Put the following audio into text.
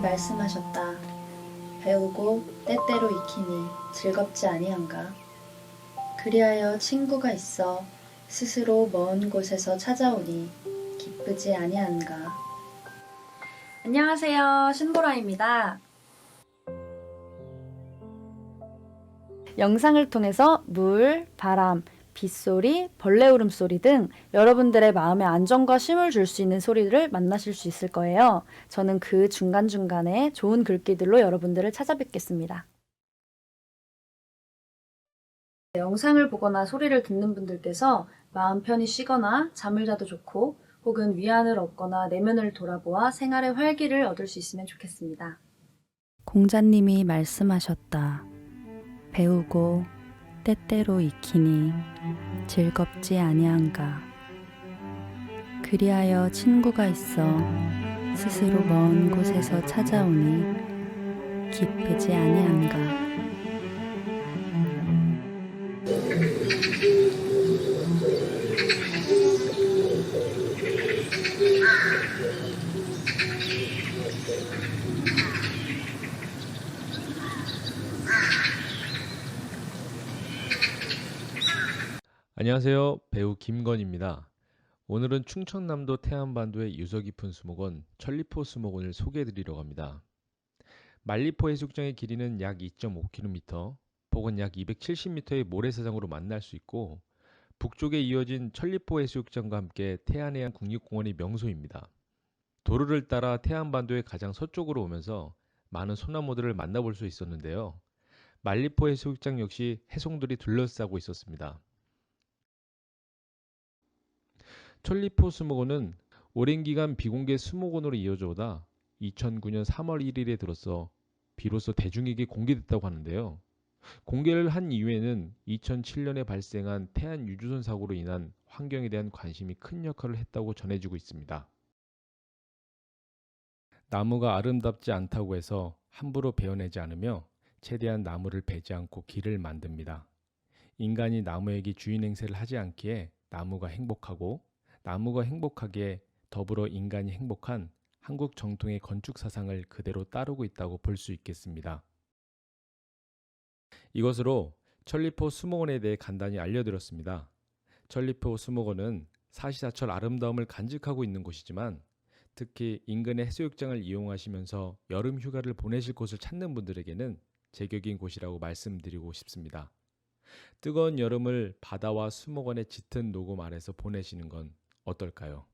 말씀하셨다. 배우고 때때로 익히니 즐겁지 아니한가. 그리하여 친구가 있어 스스로 먼 곳에서 찾아오니 기쁘지 아니한가. 안녕하세요. 신보라입니다. 영상을 통해서 물, 바람, 빗소리, 벌레 울음소리 등 여러분들의 마음에 안정과 쉼을 줄 수 있는 소리를 만나실 수 있을 거예요. 저는 그 중간중간에 좋은 글귀들로 여러분들을 찾아뵙겠습니다. 영상을 보거나 소리를 듣는 분들께서 마음 편히 쉬거나 잠을 자도 좋고 혹은 위안을 얻거나 내면을 돌아보아 생활의 활기를 얻을 수 있으면 좋겠습니다. 공자님이 말씀하셨다. 배우고 때때로 익히니 즐겁지 아니한가. 그리하여 친구가 있어 스스로 먼 곳에서 찾아오니 기쁘지 아니한가. 안녕하세요. 배우 김건입니다. 오늘은 충청남도 태안반도의 유서 깊은 수목원 천리포 수목원을 소개해 드리려고 합니다. 말리포 해수욕장의 길이는 약 2.5km, 폭은 약 270m의 모래사장으로 만날 수 있고 북쪽에 이어진 천리포 해수욕장과 함께 태안해안 국립공원의 명소입니다. 도로를 따라 태안반도의 가장 서쪽으로 오면서 많은 소나무들을 만나볼 수 있었는데요. 말리포 해수욕장 역시 해송들이 둘러싸고 있었습니다. 천리포 수목원은 오랜 기간 비공개 수목원으로 이어져 오다 2009년 3월 1일에 들어서 비로소 대중에게 공개됐다고 하는데요. 공개를 한 이유에는 2007년에 발생한 태안 유주선 사고로 인한 환경에 대한 관심이 큰 역할을 했다고 전해지고 있습니다. 나무가 아름답지 않다고 해서 함부로 베어내지 않으며 최대한 나무를 베지 않고 길을 만듭니다. 인간이 나무에게 주인 행세를 하지 않기에 나무가 행복하고 나무가 행복하기에 더불어 인간이 행복한 한국 정통의 건축 사상을 그대로 따르고 있다고 볼 수 있겠습니다. 이것으로 천리포 수목원에 대해 간단히 알려드렸습니다. 천리포 수목원은 사시사철 아름다움을 간직하고 있는 곳이지만 특히 인근의 해수욕장을 이용하시면서 여름 휴가를 보내실 곳을 찾는 분들에게는 제격인 곳이라고 말씀드리고 싶습니다. 뜨거운 여름을 바다와 수목원의 짙은 녹음 아래서 보내시는 건 어떨까요?